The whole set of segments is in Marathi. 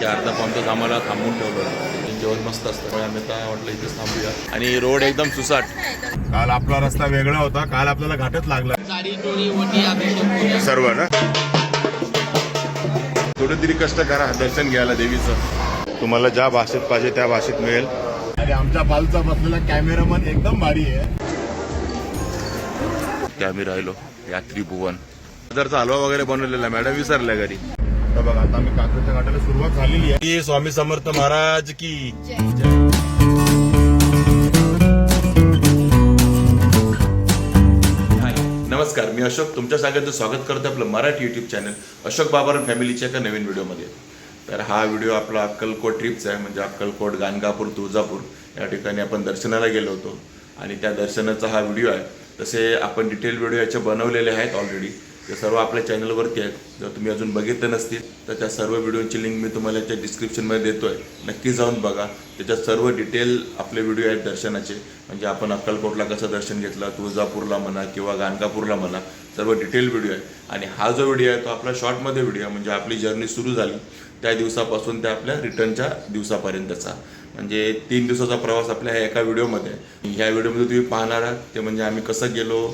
की अर्धा पाऊन तास आम्हाला थांबून ठेवलं. जेवण मस्त असतं. त्यामुळे आम्ही आता म्हटलं इथेच थांबूया. आणि रोड एकदम सुसाट. काल आपला रस्ता वेगळा होता. काल आपल्याला घाटच लागला. सर्व ना? थोडं तरी कष्ट करा. दर्शन घ्यायला देवीचं. तुम्हाला ज्या भाषेत पाहिजे त्या भाषेत मिळेल. आणि आमच्या बालचा बसलेला कॅमेरामन एकदम भारी आहे. आम्ही राहिलो. यात्री भुवन. जरचा हलवा वगैरे बनवलेला मॅडम विसरल्या घरी. तर बघा आता आम्ही काकडच्या घाटाला सुरुवात झालेली आहे. स्वामी समर्थ महाराज की. नमस्कार मी अशोक. तुमच्या सगळ्यांचं स्वागत करतो आपलं मराठी युट्यूब चॅनल अशोक बाबारन फॅमिलीच्या एका नवीन व्हिडिओमध्ये तर हा व्हिडिओ आपला अक्कलकोट ट्रिपचा आहे म्हणजे अक्कलकोट गाणगापूर तुळजापूर. या ठिकाणी आपण दर्शनाला गेलो होतो. आणि त्या दर्शनाचा हा व्हिडिओ आहे. तसे आपण डिटेल व्हिडिओ याचे बनवलेले आहेत ऑलरेडी ते सर्व आपल्या चॅनलवरती आहेत. जर तुम्ही अजून बघितले नसतील तर त्या सर्व व्हिडिओची लिंक मी तुम्हाला याच्या डिस्क्रिप्शनमध्ये देतो आहे नक्की जाऊन बघा. त्याच्यात सर्व डिटेल आपले व्हिडिओ आहेत दर्शनाचे. म्हणजे आपण अक्कलकोटला कसं दर्शन घेतलं तुळजापूरला म्हणा किंवा गाणगापूरला म्हणा सर्व डिटेल व्हिडिओ आहे आणि हा जो व्हिडिओ आहे तो आपला शॉर्टमध्ये व्हिडिओ आहे. म्हणजे आपली जर्नी सुरू झाली. त्या दिवसापासून ते आपल्या रिटर्नच्या दिवसापर्यंतचा. म्हणजे तीन दिवसाचा प्रवास आपल्या ह्या एका व्हिडिओमध्ये ह्या व्हिडिओमध्ये तुम्ही पाहणार आहात ते म्हणजे आम्ही कसं गेलो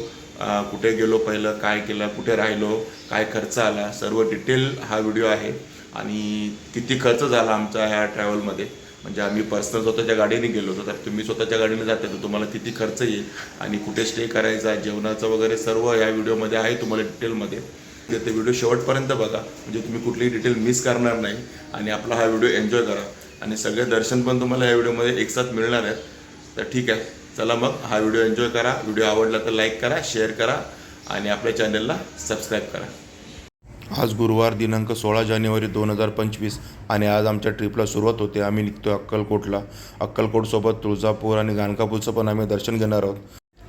कुठे गेलो पहिलं काय केलं कुठे राहिलो काय खर्च आला सर्व डिटेल हा व्हिडिओ आहे. आणि किती खर्च झाला आमचा ह्या ट्रॅव्हलमध्ये म्हणजे आम्ही पर्सनल स्वतःच्या गाडीने गेलो होतो तर तुम्ही स्वतःच्या गाडीने जाते तर तुम्हाला किती खर्च येईल? आणि कुठे स्टे करायचा जेवणाचं वगैरे सर्व या व्हिडिओमध्ये आहे तुम्हाला डिटेलमध्ये तर ते व्हिडिओ शेवटपर्यंत बघा. म्हणजे तुम्ही कुठलीही डिटेल मिस करणार नाही. आणि आपला हा व्हिडिओ एन्जॉय करा. आणि सगळे दर्शन पण तुम्हाला या व्हिडिओमध्ये एकसाथ मिळणार आहेत. तर ठीक आहे. चला मग हा व्हिडिओ एन्जॉय करा. व्हिडिओ आवडला तर लाईक करा शेअर करा आणि आपल्या चॅनलला सबस्क्राईब करा. आज गुरुवार दिनांक सोळा जानेवारी दोन हजार पंचवीस आणि आज आमच्या ट्रिपला सुरुवात होते. आम्ही निघतो अक्कलकोटला. अक्कलकोटसोबत तुळजापूर आणि गाणकापूरचं पण आम्ही दर्शन घेणार आहोत.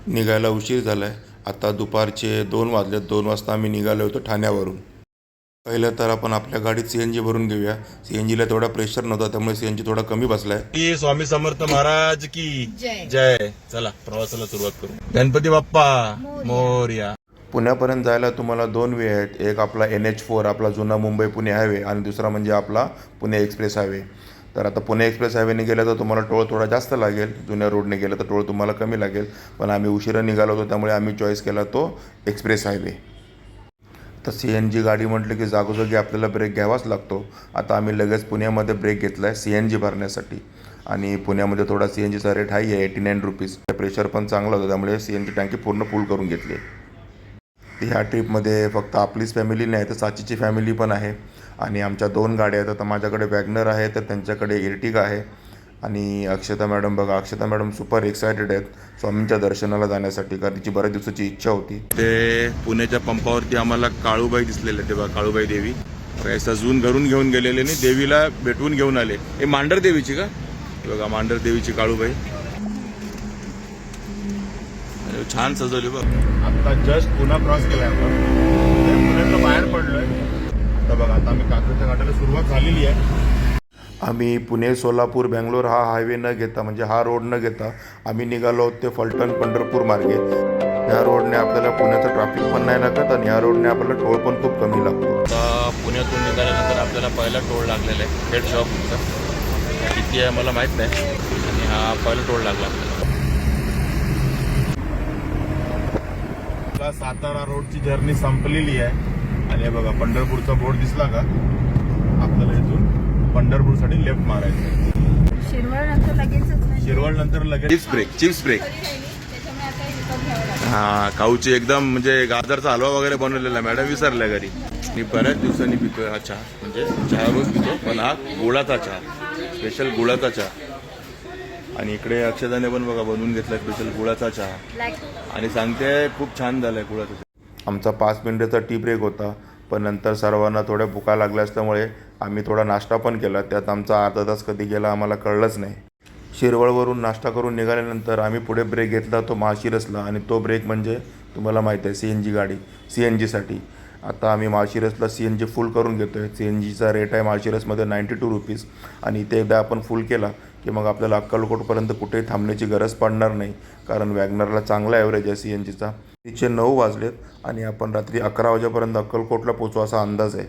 निघायला उशीर झाला आहे आता दुपारचे दोन वाजले दोन वाजता आम्ही निघालो होतो ठाण्यावरून. पहिलं तर आपण आपल्या गाडीत सी एन जी भरून घेऊया. सी एन जीला तेवढा प्रेशर नव्हता त्यामुळे सी एन जी थोडा कमी बसलाय. स्वामी समर्थ महाराज की जय. जय. चला प्रवासाला सुरुवात करू. गणपती बाप्पा मोर्या. पुण्यापर्यंत जायला तुम्हाला दोन वे आहेत. एक आपला एन एच फोर आपला जुना मुंबई पुणे हायवे आणि दुसरा म्हणजे आपला पुणे एक्सप्रेस हायवे तर आता पुणे एक्सप्रेस हायवेने गेलं तर तुम्हाला टोळ थोडा जास्त लागेल. जुन्या रोडने गेलं तर टोळ तुम्हाला कमी लागेल. पण आम्ही उशिरा निघालो होतो त्यामुळे आम्ही चॉईस केला तो एक्सप्रेस हायवे तर सी एन जी गाडी म्हटलं की जागोजागी आपल्याला ब्रेक घ्यावाच लागतो. आता आम्ही लगेच पुण्यामध्ये ब्रेक घेतला आहे सी एन जी भरण्यासाठी. आणि पुण्यामध्ये थोडा सी एन जीचा रेट हाय आहे एटी नाईन रुपीज प्रेशर पण चांगला होता त्यामुळे सी एन जी टँकी पूर्ण फुल करून घेतली. ह्या ट्रिपमध्ये फक्त आपलीच फॅमिली नाही तर साचीची फॅमिली पण आहे. आणि आमच्या दोन गाड्या आहेत आता माझ्याकडे वॅगनर आहे तर त्यांच्याकडे इर्टिगा आहे. आणि अक्षता मॅडम बघा अक्षता मॅडम सुपर एक्सायटेड आहेत. स्वामींच्या दर्शनाला जाण्यासाठी कारण तिची बऱ्याच दिवसाची इच्छा होती. ते पुण्याच्या पंपावरती आम्हाला काळूबाई दिसलेले ते बघा काळूबाई देवी. काय सजवून घरून घेऊन गेलेले नाही देवीला भेटवून घेऊन आले. हे मांडर देवीची का? बघा मांडर देवीची काळूबाई. छान सजवली बघ. आता जस्ट पुन्हा क्रॉस केलाय आपण. पुण्यातलं बाहेर पडलोय. तर बघा आता आम्ही काकडच्या घाटाला सुरुवात झालेली आहे. आम्ही पुणे सोलापूर बँगलोर हा हायवे न घेता म्हणजे हा रोड न घेता आम्ही निघालो आहोत ते फलटण पंढरपूर मार्गे. ह्या रोडने आपल्याला पुण्याचं ट्रॅफिक पण नाही लागत आणि ह्या रोडने आपल्याला टोळ पण खूप कमी लागतो. पुण्यातून निघाल्यानंतर आपल्याला पहिला टोळ लागलेला आहे हेड शॉपचा किती आहे मला माहीत नाही. आणि हा पहिला टोळ लागला आपल्याला. सातारा रोडची जर्नी संपलेली आहे. आणि बघा पंढरपूरचा बोर्ड दिसला का? आपल्याला पंढरपूरसाठी लेफ्ट मारायचं. शिरवळ नंतर लगेचच नाही शिरवळ नंतर लगेच चिप्स ब्रेक चिप्स ब्रेक. त्याच्यामुळे आता हे हा काऊची एकदम म्हणजे गाजरचा हलवा वगैरे बनवलेला मॅडम विसरल्या घरी. मी बऱ्याच दिवसांनी पितोय हा चहा म्हणजे चहा रोज पितो पण हा गुळाचा चहा स्पेशल गुळाचा चहा. आणि इकडे अक्षदाने पण बघा बनवून घेतला स्पेशल गुळाचा चहा. आणि सांगते खूप छान झालाय गुळाचा आमचा पाच मिनिटाचा टी ब्रेक होता. पण नंतर सर्वांना थोड्या भुका लागल्या असल्यामुळे आम्ही थोडा नाश्ता पण केला. त्यात आमचा अर्धा तास कधी गेला आम्हाला कळलंच नाही. शिरवळवरून नाश्ता करून निघाल्यानंतर आम्ही पुढे ब्रेक घेतला तो माळशिरसला आणि तो ब्रेक म्हणजे तुम्हाला माहीत आहे सी एन जी गाडी सी एन जीसाठी आता आम्ही माळशिरसला सी एन जी फुल करून घेतो आहे सी एन जीचा रेट आहे माळशिरसमध्ये नाईंटी टू रुपीज आणि इथे एकदा आपण फुल केला की मग आपल्याला अक्कलकोटपर्यंत कुठेही थांबण्याची गरज पडणार नाही. कारण वॅगनरला चांगला ॲव्हरेज आहे सी एन जीचा तिचे नऊ वाजलेत आणि आपण रात्री अकरा वाजेपर्यंत अक्कलकोटला पोचू असा अंदाज आहे.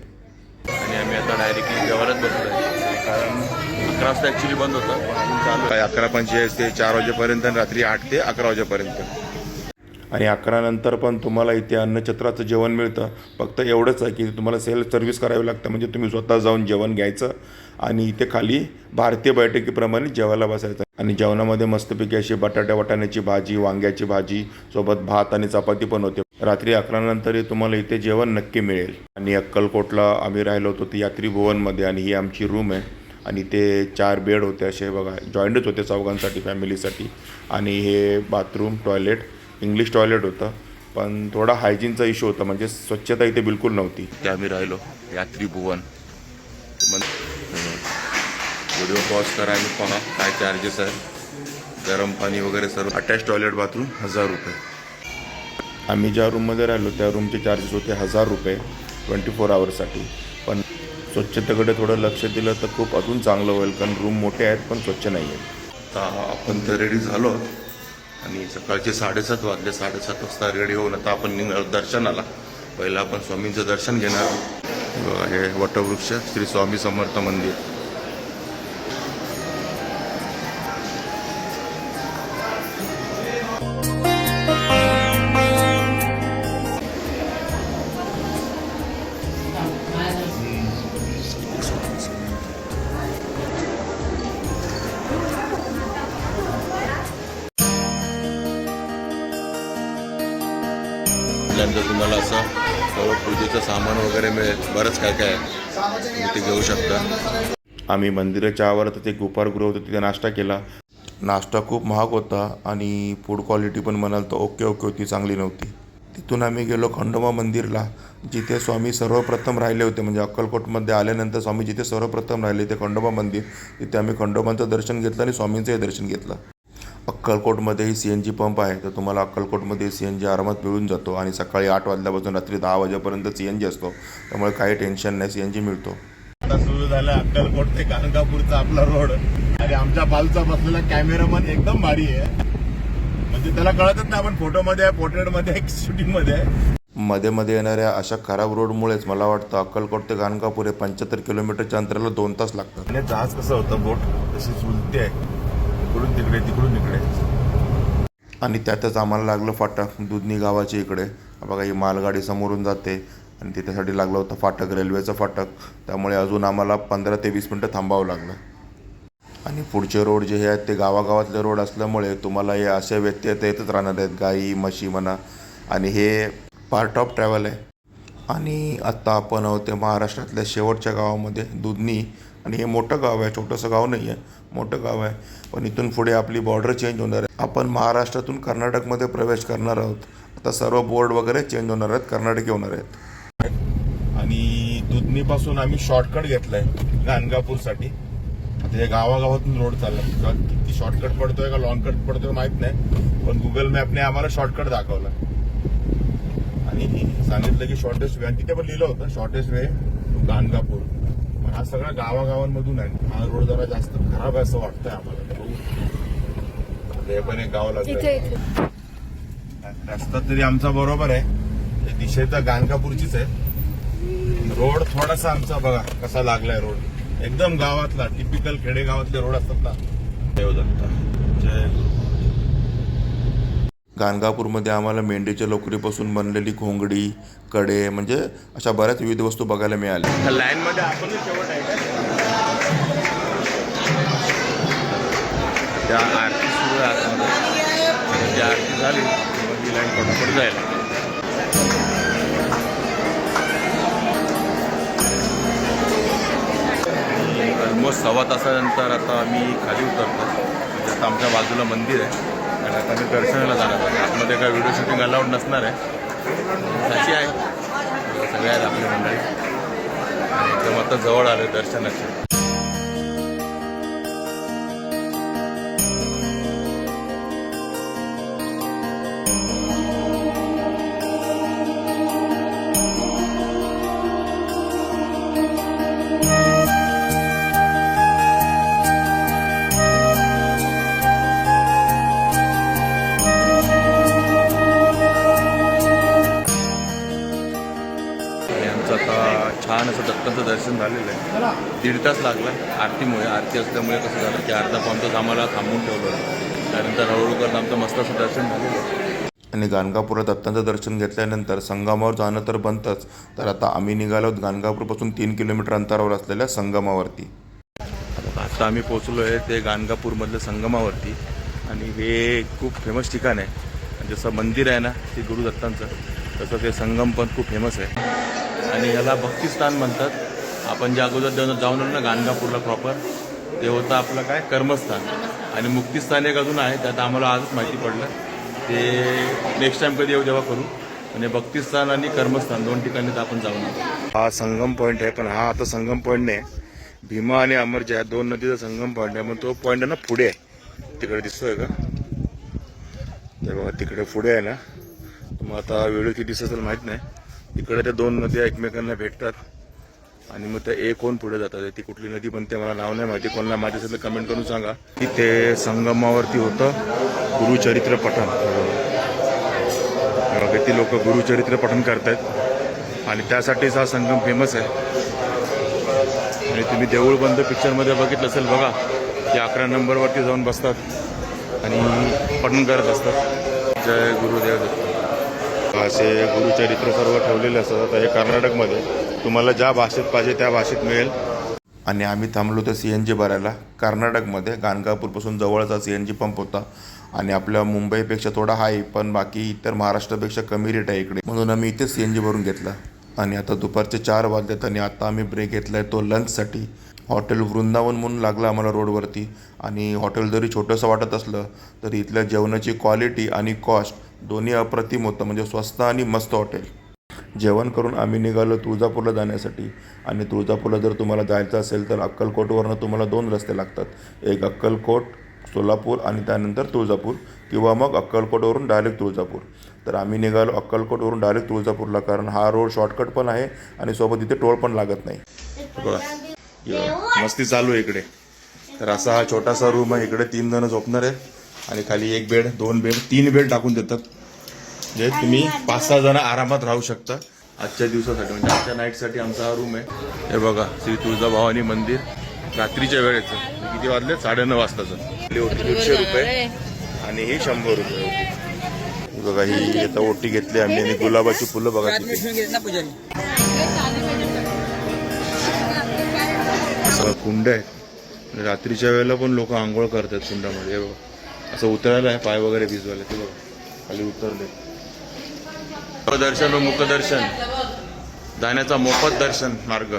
आणि आम्ही आता डायरेक्टली व्यवहारात बसलोय. कारण अकरा वाजता ॲक्च्युली बंद होतं. चालू आहे अकरा पंचेचाळीस ते चार वाजेपर्यंत आणि रात्री आठ ते अकरा वाजेपर्यंत. आणि अकरा नंतर पण तुम्हाला इथे अन्नछत्राचं जेवण मिळतं. फक्त एवढंच आहे की तुम्हाला सेल्फ सर्व्हिस करावी लागतं. म्हणजे तुम्ही स्वतः जाऊन जेवण घ्यायचं आणि इथे खाली भारतीय बैठकीप्रमाणे जेवायला बसायचं. आणि जेवणामध्ये मस्तपैकी अशी बटाट्या वाटाण्याची भाजी वांग्याची भाजी सोबत भात आणि चपाती पण होते. रात्री अकरा नंतरही तुम्हाला इथे जेवण नक्की मिळेल. आणि अक्कलकोटला आम्ही राहिलो होतो ते यात्री भुवनमध्ये आणि ही आमची रूम आहे. आणि ते चार बेड होते असे बघा जॉईंटच होते चौघांसाठी फॅमिलीसाठी आणि हे बाथरूम टॉयलेट इंग्लिश टॉयलेट होतं. पण थोडा हायजीनचा इश्यू होता म्हणजे स्वच्छता इथे बिलकुल नव्हती. ते आम्ही राहिलो यात्री भुवन व्हिडिओ पॉज करा आणि पहा काय चार्जेस आहे गरम पाणी वगैरे सर्व. अटॅच टॉयलेट बाथरूम हजार रुपये. आम्ही ज्या रूममध्ये राहिलो त्या रूमचे चार्जेस होते हजार रुपये ट्वेंटी फोर आवरसाठी पण स्वच्छतेकडे थोडं लक्ष दिलं तर खूप अजून चांगलं होईल कारण रूम मोठे आहेत पण स्वच्छ नाही आहेत तर आपण तर रेडी झालो आणि सकाळचे साडेसात वाजले साडेसात वाजता रेडी होऊन आता आपण निघणार दर्शनाला. पहिलं आपण स्वामींचं दर्शन घेणार हे वटवृक्ष श्री स्वामी समर्थ मंदिर. सामान वगैरे मिळेल. बरंच काय काय आहे तुम्ही ते घेऊ शकता. आम्ही मंदिराच्या आवारात तिथे उपारगृह होतं तिथे नाश्ता केला. नाश्ता खूप महाग होता आणि फूड क्वालिटी पण म्हणाल तर ओके ओके होती चांगली नव्हती. तिथून आम्ही गेलो खंडोबा मंदिरला जिथे स्वामी सर्वप्रथम राहिले होते. म्हणजे अक्कलकोटमध्ये आल्यानंतर स्वामी जिथे सर्वप्रथम राहिले ते खंडोबा मंदिर. तिथे आम्ही खंडोबांचं दर्शन घेतलं आणि स्वामींचंही दर्शन घेतलं. अक्कलकोटमध्येही सी एन जी पंप आहे तर तुम्हाला अक्कलकोटमध्ये सी एन जी आरामात मिळून जातो आणि सकाळी आठ वाजल्यापासून रात्री दहा वाजेपर्यंत सी एन जी असतो. त्यामुळे काही टेन्शन नाही सी एन जी मिळतो. आता सुरू झालं अक्कलकोट ते गाणगापूरचा आपला रोड. आणि आमच्या बाजूचा बसलेला कॅमेरामन एकदम भारी आहे. म्हणजे त्याला कळतच नाही आपण फोटोमध्ये आहे पोर्ट्रेटमध्ये आहे शूटिंगमध्ये आहे. मध्ये मध्ये येणाऱ्या अशा खराब रोडमुळेच मला वाटतं अक्कलकोट ते गाणगापूर हे पंच्याहत्तर किलोमीटरच्या अंतराला दोन तास लागतात. आणि जहाज कसं होतं बोट? तशी झुलते आहे. इकडून तिकडे तिकडून इकडे. आणि त्यातच आम्हाला लागलं फाटक दुधनी गावाच्या इकडे. बघा ही मालगाडी समोरून जाते आणि तिच्यासाठी लागलं होतं फाटक रेल्वेचं फाटक. त्यामुळे अजून आम्हाला पंधरा ते वीस मिनटं थांबावं लागलं. आणि पुढचे रोड जे हे आहेत ते गावागावातले रोड असल्यामुळे तुम्हाला हे असे व्यक्ती आहेत येतच राहणार आहेत. गाई म्हशी म्हणा. आणि हे पार्ट ऑफ ट्रॅव्हल आहे. आणि आत्ता आपण आहोत ते महाराष्ट्रातल्या शेवटच्या गावामध्ये दुधनी. आणि हे मोठं गाव आहे छोटंसं गाव नाही आहे. मोठं गाव आहे. पण इथून पुढे आपली बॉर्डर चेंज होणार आहे. आपण महाराष्ट्रातून कर्नाटकमध्ये प्रवेश करणार आहोत. आता सर्व बोर्ड वगैरे चेंज होणार आहेत. कर्नाटकी होणार आहेत. आणि दुधनीपासून आम्ही शॉर्टकट घेतलाय गाणगापूरसाठी. आता हे गावागावातून रोड चालला. किती शॉर्टकट पडतोय का लॉंग कट पडतोय माहीत नाही. पण गुगल मॅपने आम्हाला शॉर्टकट दाखवला. आणि सांगितलं की शॉर्टेस्ट वे आणि तिथे पण लिहिलं होतं शॉर्टेस्ट वे टू गाणगापूर. पण हा सगळा गावागावांमधून आहे. हा रोड जरा जास्त खराब आहे असं वाटतंय आम्हाला. हे पण एक गाव लागलं रस्ता तरी आमचा बरोबर आहे. ते दिशेचा गाणगापूरचीच आहे. रोड थोडासा आमचा बघा कसा लागलाय रोड. एकदम गावातला टिपिकल खेडेगावातले रोड असतात ना. देवदत्ता. जय गुरु. गाणगापूरमध्ये आम्हाला मेंढीच्या लोकरीपासून बनलेली घोंगडी कडे म्हणजे अशा बऱ्याच विविध वस्तू बघायला मिळाल्या. लाईनमध्ये आपण त्या आरती सुरू आहे आतमध्ये म्हणजे आरती झाली लाईन पटापट जाईल ऑलमोस्ट सव्वा तासानंतर आता आम्ही खाली उतरतो. म्हणजे आता आमच्या बाजूला मंदिर आहे. आणि आता मी दर्शनाला जाणार आहे. आतमध्ये काय व्हिडिओ शूटिंग अलाउड नसणार आहे. अशी आहे. सगळ्या आहेत आपली मंडळी. आणि एकदम आता जवळ आले दर्शनाचे. दीड तास लागला आरतीमुळे. आरती असल्यामुळे कसं झालं की अर्धा पाऊण तास आम्हाला थांबून ठेवलं. त्यानंतर हळूहळू करत आमचं मस्त असं दर्शन झालं आणि गाणगापुरात दत्तांचं दर्शन घेतल्यानंतर संगमावर जाणं तर बनतंच तर आता आम्ही निघालो गाणगापूरपासून तीन किलोमीटर अंतरावर असलेल्या संगमावरती. आता आम्ही पोचलो आहे ते गाणगापूरमधलं संगमावरती. आणि हे खूप फेमस ठिकाण आहे. जसं मंदिर आहे ना ते गुरु दत्तांचं तसं ते संगम पण खूप फेमस आहे. आणि याला भक्तिस्थान म्हणतात. आपण ज्या अगोदर जाऊन जाऊन आलो ना गाणगापूरला प्रॉपर ते होतं आपलं काय? कर्मस्थान. आणि मुक्तिस्थान एक अजून आहे त्यात आम्हाला आजच माहिती पडलं. ते नेक्स्ट टाइम कधी येऊ तेव्हा करू. म्हणजे भक्तिस्थान आणि कर्मस्थान दोन ठिकाणी तर आपण जाऊन आलो. हा संगम पॉईंट आहे पण हा आता संगम पॉईंट नाही. भीमा आणि अमरजा या दोन नदीचा संगम पॉईंट आहे मग तो पॉईंट आहे ना पुढे आहे. तिकडे दिसतोय का? ते बघा तिकडे पुढे आहे ना. मग आता वेळ किती दिसत माहीत माहीत नाही. तिकडे त्या दोन नद्या एकमेकांना भेटतात. आणि मग ते एक होऊन पुढे जातात. ती कुठली नदी पण ते मला नाव नाही माहिती. कोणाला माहिती असेल तर कमेंट करून सांगा. तिथे संगमावरती होतं गुरुचरित्र पठण. बघा, किती लोक गुरुचरित्र पठण करतायत. आणि त्यासाठीच हा संगम फेमस आहे. आणि तुम्ही देऊळ बंद पिक्चरमध्ये बघितलं असेल बघा. ते अकरा नंबरवरती जाऊन बसतात आणि पठण करत असतात. जय गुरुदेव असे गुरुचरित्र सर्व ठेवलेले असतात. आता हे कर्नाटकमध्ये तुम्हाला ज्या भाषेत पाहिजे त्या भाषेत मिळेल. आणि आम्ही थांबलो तर सी एन जी भरायला. कर्नाटकमध्ये गाणगापूरपासून जवळचा सी एन जी पंप होता. आणि आपल्या मुंबईपेक्षा थोडा हाय पण बाकी इतर महाराष्ट्रापेक्षा कमी रेट आहे इकडे. म्हणून आम्ही इथे सी एन जी भरून घेतला. आणि आता दुपारचे चार वाजलेत आणि आता आम्ही ब्रेक घेतला आहे तो लंचसाठी हॉटेल वृंदावन म्हणून लागलं आम्हाला रोडवरती. आणि हॉटेल जरी छोटंसं वाटत असलं तरी इथल्या जेवणाची क्वालिटी आणि कॉस्ट दोन्ही अप्रतिम होतं. म्हणजे स्वस्त आणि मस्त हॉटेल. जेवण करून आम्ही निघालो तुळजापूरला जाण्यासाठी. आणि तुळजापूरला जर तुम्हाला जायचं असेल तर अक्कलकोटवरनं तुम्हाला दोन रस्ते लागतात. एक अक्कलकोट सोलापूर आणि त्यानंतर तुळजापूर किंवा मग अक्कलकोटवरून डायरेक्ट तुळजापूर. तर आम्ही निघालो अक्कलकोटवरून डायरेक्ट तुळजापूरला कारण हा रोड शॉर्टकट पण आहे आणि सोबत इथे टोळ पण लागत नाही. मस्ती चालू आहे इकडे. तर असा हा छोटासा रूम आहे. इकडे तीन जण झोपणार आहेत आणि खाली एक बेड दोन बेड तीन बेड टाकून देतात. म्हणजे तुम्ही पाच सहा जण आरामात राहू शकता. आजच्या दिवसासाठी म्हणजे आजच्या नाईटसाठी आमचा हा रूम आहे. हे बघा श्री तुळजाभवानी मंदिर. रात्रीच्या वेळेचं. किती वाजले? साडेनऊ वाजताचं. ओटी दीडशे रुपये आणि ही शंभर रुपये होती. ही बघा ही आता ओटी घेतली आम्ही आणि गुलाबाची फुलं बघा असं कुंड आहे. रात्रीच्या वेळेला पण लोक आंघोळ करतात कुंडामध्ये. हे बघा. असं उतरायला आहे पाय वगैरे भिजवायला. ते बघा. खाली उतरले. दर्शन व मुखदर्शन. जाण्याचा मोफत दर्शन मार्ग.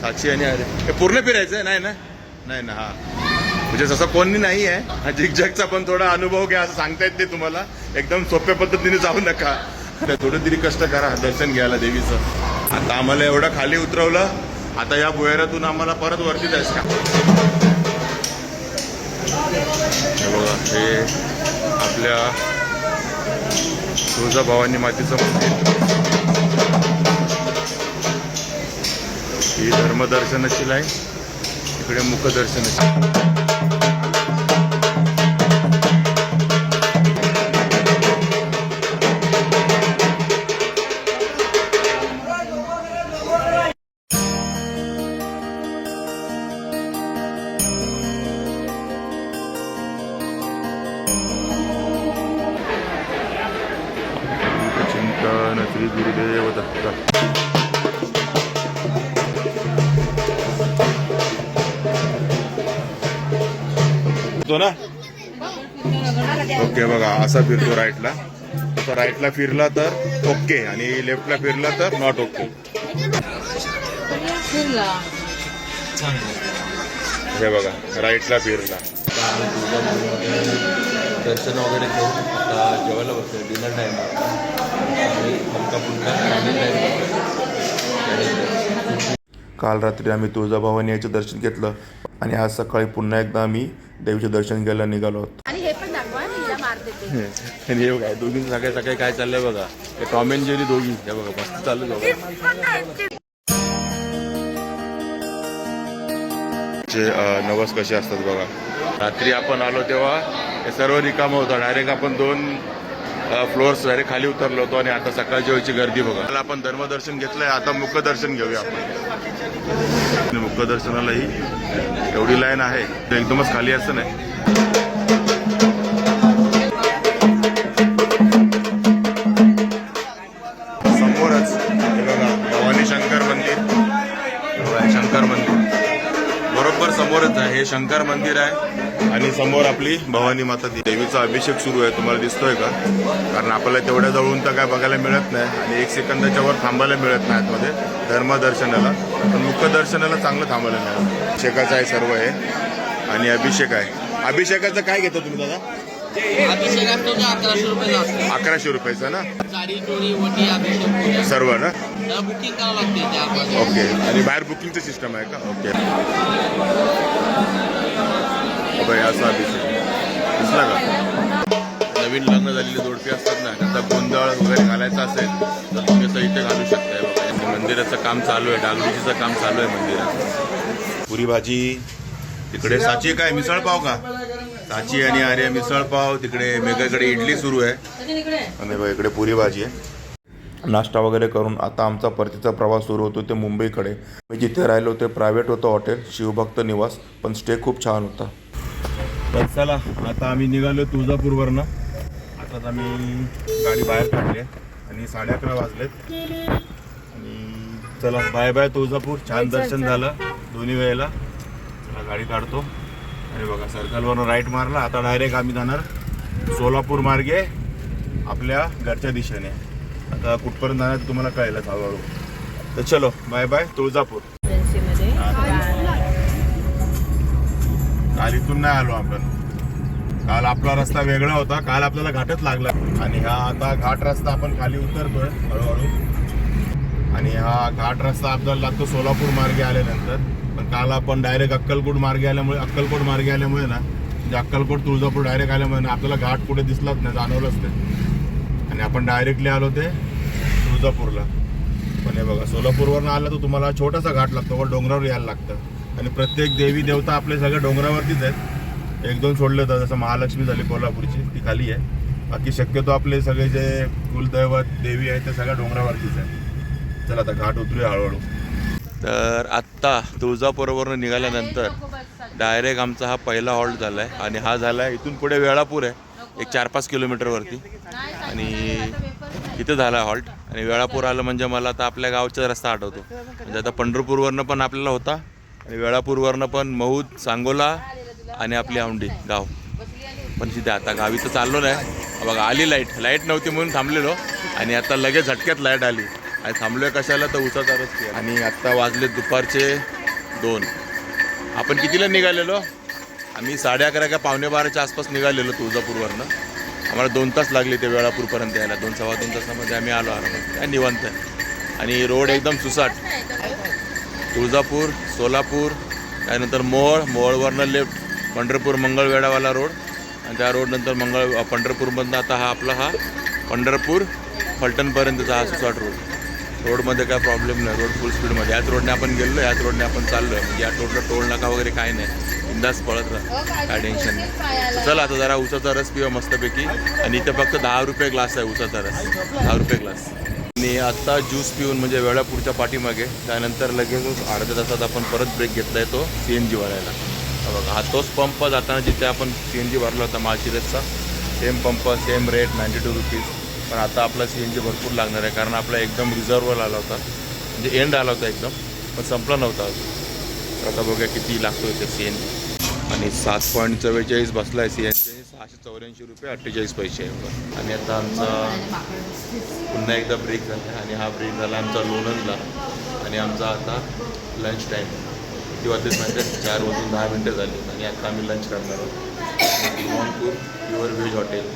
साक्षी आणि अरे हे पूर्ण फिरायचं नाही ना? नाही ना हा. म्हणजे जसं कोणी नाही आहे हा झिकझॅकचा पण थोडा अनुभव घ्या असं सांगता येत नाही तुम्हाला. एकदम सोप्या पद्धतीने जाऊ नका. थोडं तरी कष्ट करा दर्शन घ्यायला देवीचं. आता आम्हाला एवढं खाली उतरवलं. आता या भुयारातून आम्हाला परत वरती जायचं का बघा हे आपल्या तुळजाभवानी मातेचं मंदिर. ही धर्मदर्शनाची लाईन इकडे मुखदर्शनाची. तो ना? ओके बघा असा फिरतो राईटला तो राईटला फिरला तर ओके आणि लेफ्टला फिरला तर नॉट ओके हे बघा राईटला फिरला. दर्शन वगैरे घेऊन जेवायला बसतो डिनर टाइम काल रात्री आम्ही तुळजाभवानी याचं दर्शन घेतलं आणि आज सकाळी पुन्हा एकदा आम्ही देवीचं दर्शन घ्यायला निघालो आहोत. आणि हे पण बघा दोघींचं सकाळी सकाळी काय चाललंय बघा. हे टॉम अँड जेरी दोघी. बघा मस्त चालू बघा. नवस कसे असतात बघा. रात्री आपण आलो तेव्हा हे सर्व रिकामं होतं. डायरेक्ट आपण दोन फ्लोअर्स वगैरे खाली उतरलो होतो आणि आता सकाळच्या वेळची गर्दी बघा. मला आपण धर्मदर्शन घेतलंय आता मुखदर्शन घेऊया आपण. मुखदर्शनालाही एवढी लाईन आहे ते एकदमच खाली असं नाही. समोरच भवानी शंकर मंदिर. शंकर मंदिर. बरोबर समोरच आहे हे शंकर मंदिर आहे. आणि समोर आपली भवानी माता ती. देवीचा अभिषेक सुरू आहे. तुम्हाला दिसतोय का? कारण आपल्याला तेवढ्या जवळून तर काय बघायला मिळत नाही आणि एक सेकंदाच्या वर थांबायला मिळत नाही आतमध्ये धर्मदर्शनाला. पण मुखदर्शनाला चांगलं थांबायला मिळतं. अभिषेकाचं आहे सर्व हे. आणि अभिषेक आहे. अभिषेकाचं काय घेतो तुम्ही दादा? अकराशे रुपयाचं ना? सर्व ना? ओके. आणि बाहेर बुकिंगचं सिस्टम आहे का? ओके. बाई असा अभिषेक. दिसला का? नवीन लग्न झालेली जोडपी असतात ना त्यांचा गोंधळ वगैरे घालायचा असेल तर तुम्ही असं इथे घालू शकताय बघा. मंदिराचं काम चालू आहे डागडुजीचं काम चालू आहे मंदिरात. पुरी भाजी तिकडे साची काय मिसळ पाव का? साची आणि आर्य मिसळ पाव तिकडे मेघाकडे इडली सुरू आहे. आणि बघा इकडे पुरी भाजी आहे. नाश्ता वगैरे करून आता आमचा परतीचा प्रवास सुरू होतो ते मुंबईकडे. मी जिथे राहिलो ते प्रायव्हेट होतं हॉटेल शिवभक्त निवास पण स्टे खूप छान होता. तर चला आता आम्ही निघालो तुळजापूरवरनं. आताच आम्ही गाडी बाहेर काढली आहे आणि साडे अकरा वाजलेत. आणि चला बाय बाय तुळजापूर. छान दर्शन झालं दोन्ही वेळेला. चला गाडी काढतो. आणि बघा सर्कलवरनं राईट मारला. आता डायरेक्ट आम्ही जाणार सोलापूर मार्गे आपल्या घरच्या दिशेने. आता कुठपर्यंत जाणार तुम्हाला कळेल हळूहळू. तर चलो बाय बाय तुळजापूर. काल इथून नाही आलो आपण. काल आपला रस्ता वेगळा होता. काल आपल्याला घाटच लागला. आणि हा आता घाट रस्ता आपण खाली उतरतोय हळूहळू. आणि हा घाट रस्ता आपल्याला लागतो सोलापूर मार्गे आल्यानंतर. पण काल आपण डायरेक्ट अक्कलकोट मार्गे आल्यामुळे अक्कलकोट मार्गे आल्यामुळे ना म्हणजे अक्कलकोट तुळजापूर डायरेक्ट आल्यामुळे ना आपल्याला घाट कुठे दिसलाच नाही जाणवलंच ते आणि आपण डायरेक्टली आलो ते तुळजापूरला. पण हे बघा सोलापूरवरनं आलं तर तुम्हाला छोटासा घाट लागतो व डोंगरावर यायला लागतं. आणि प्रत्येक देवी देवता आपले सगळ्या डोंगरावरतीच आहेत. एक दोन सोडले तर जसं महालक्ष्मी झाली कोल्हापूरची ती खाली आहे. बाकी शक्यतो आपले सगळे जे कुलदैवत देवी आहेत ते सगळ्या डोंगरावरतीच आहे चला आता घाट उतरूया हळूहळू. तर आत्ता तुळजापूरवरून निघाल्यानंतर डायरेक्ट आमचा हा पहिला हॉल्ट झाला आहे आणि हा झाला आहे इथून पुढे वेळापूर आहे एक चार पाच किलोमीटरवरती आणि इथं झाला हॉल्ट. आणि वेळापूर आलं म्हणजे मला आता आपल्या गावचा रस्ता आठवतो. म्हणजे आता पंढरपूरवरनं पण आपल्याला होता आणि वेळापूरवरनं पण महूद सांगोला आणि आपली औंडी गाव. पण तिथे आता गावी तर चाललो नाही. बघा आली लाइट. लाइट नव्हती म्हणून थांबलेलो. आणि आता लगेच झटक्यात लाइट आली. आणि थांबलोय कशाला तर उसाचा रस्ते आणि आत्ता वाजले दुपारचे दोन. आपण कितीला निघालेलो? आम्ही साडे अकरा का पावणे बाराच्या आसपास निघालेलो तुळजापूरवरनं. आम्हाला दोन तास लागले ते वेळापूरपर्यंत यायला. दोन सव्वा दोन तासामध्ये आम्ही आलो आलो काय निवांत. आणि रोड एकदम सुसाट. तुळजापूर सोलापूर त्यानंतर मोहोळ मोहोळवरनं लेफ्ट पंढरपूर मंगळवेढावाला रोड. आणि त्या रोडनंतर मंगळ पंढरपूरमधनं आता हा आपला हा पंढरपूर फलटणपर्यंतचा हा सुसाट रोड. रोडमध्ये काय प्रॉब्लेम नाही. रोड फुल स्पीडमध्ये याच रोडने आपण गेलो याच रोडने आपण चाललो म्हणजे या रोडला टोल नाका वगैरे काय नाही. बिंदास पळत राहा. काय टेन्शन नाही. चला आता जरा उसाचा रस पिवा मस्तपैकी. आणि इथं फक्त दहा रुपये ग्लास आहे उसाचा रस. दहा रुपये ग्लास आत्ता ज्यूस पिऊन म्हणजे वेळापूरच्या पाठीमागे. त्यानंतर लगेचच अर्ध्या तासात आपण परत ब्रेक घेतलाय तो सी एन जी भरायला. बघा हा तोच पंप जाताना जिथे आपण सी एन जी भरला होता माळशिरसचा same pump same rate ninety two rupees पण आता आपला सी एन जी भरपूर लागणार आहे कारण आपला एकदम रिझर्वल आला होता. म्हणजे एंड आला होता एकदम पण संपला नव्हता अजून. तर आता बघूया किती लागतो इथे सी एन जी आणि सात पॉईंट चव्वेचाळीस बसला आहे सी एन सहाशे चौऱ्याऐंशी रुपये अठ्ठेचाळीस पैसे आहे. आणि आता आमचा पुन्हा एकदा ब्रेक झाला आणि हा ब्रेक झाला आमचा लोणंदला. आणि आमचा आता लंच टाईम किती वाजतेच माहिती आहे चार वाजून दहा मिनटं झाली. आणि आता आम्ही लंच करणार आहोत. मोहनपूर प्युअर व्हेज हॉटेल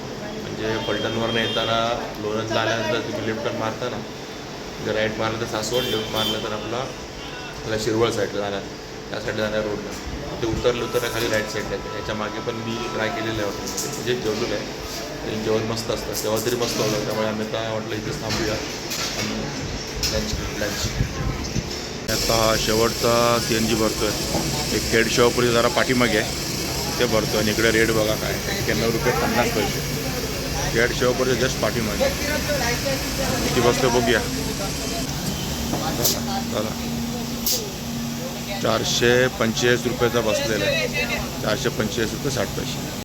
म्हणजे पलटणवरनं येताना लोणंदला आल्यानंतर तुम्ही लेफ्ट टर्न मारता ना जर राईट मारलं तर सासवड लेफ्ट मारलं तर आपला आपला शिरवळ साईडला जाणार. त्या साईडला जाणार रोडला. ते उतरलं उतरलं खाली राईट साईडला याच्या मागे पण मी ट्राय केलेलं आहे हॉटेलमध्ये म्हणजे जेवलेलं आहे ते जेवण मस्त असतं. तेव्हा तरी मस्त होतं त्यामुळे आम्ही आता वाटलं इथेच थांबूया. आणि लंच लंच आता हा शेवटचा सी एन जी भरतो आहे एक खेड शॉपवर जरा पाठीमागे आहे. ते भरतो आणि इकडे रेट बघा काय एक्क्याण्णव रुपये पन्नास पैसे. गेट शेवपूरच्या जस्ट पाठीमागे. किती बसतो बघूया. चला. चारशे पंचेचाळीस रुपयाचा बसलेला आहे. चारशे पंचेचाळीस रुपये साठ पैसे.